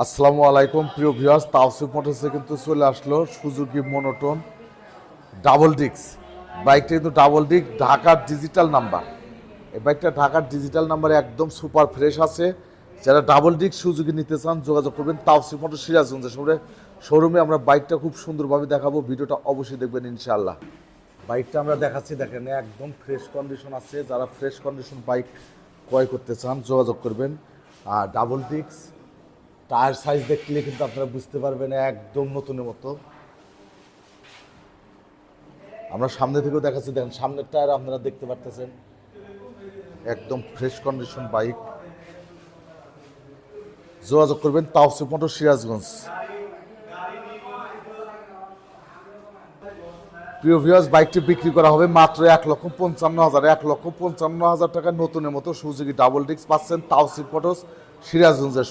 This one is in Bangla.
আসসালামু আলাইকুম, প্রিয় ভিউয়ার্স তাওসিফ মোটরসে কিন্তু চলে আসলো সুজুকি মনোটন ডাবল ডিক্স বাইকটা কিন্তু ডাবল ডিক ঢাকার ডিজিটাল নাম্বার এই বাইকটা ঢাকার ডিজিটাল নাম্বারে একদম সুপার ফ্রেশ আছে। যারা ডাবল ডিক সুজুকি নিতে চান, যোগাযোগ করবেন তাওসিফ মোটর সিরাজগঞ্জের শোরুমে শোরুমে আমরা বাইকটা খুব সুন্দরভাবে দেখাবো, ভিডিওটা অবশ্যই দেখবেন ইনশাআল্লাহ। বাইকটা আমরা দেখাচ্ছি, দেখেন, একদম ফ্রেশ কন্ডিশন আছে। যারা ফ্রেশ কন্ডিশন বাইক ক্রয় করতে চান, যোগাযোগ করবেন। আর ডাবল ডিক্স টায়ার সাইজ দেখলে কিন্তু আপনারা বুঝতে পারবেন একদম নতুনের মতো। আমরা সামনে থেকেও দেখাচ্ছি, দেখেন সামনের টায়ার আপনারা দেখতে পারতেছেন। একদম ফ্রেশ কন্ডিশন বাইক যোগাযোগ করবেন তাওসিফ মোটর সিরাজগঞ্জ। প্রিয় ভিউয়ার্স বাইকটি বিক্রি করা হবে মাত্র এক লক্ষ পঞ্চান্ন হাজার, এক লক্ষ পঞ্চান্ন হাজার টাকা নতুনের মতো সুজুকি ডাবল ডিস্ক পাচ্ছেন তাওসিফ মোটরস সিরাজগঞ্জের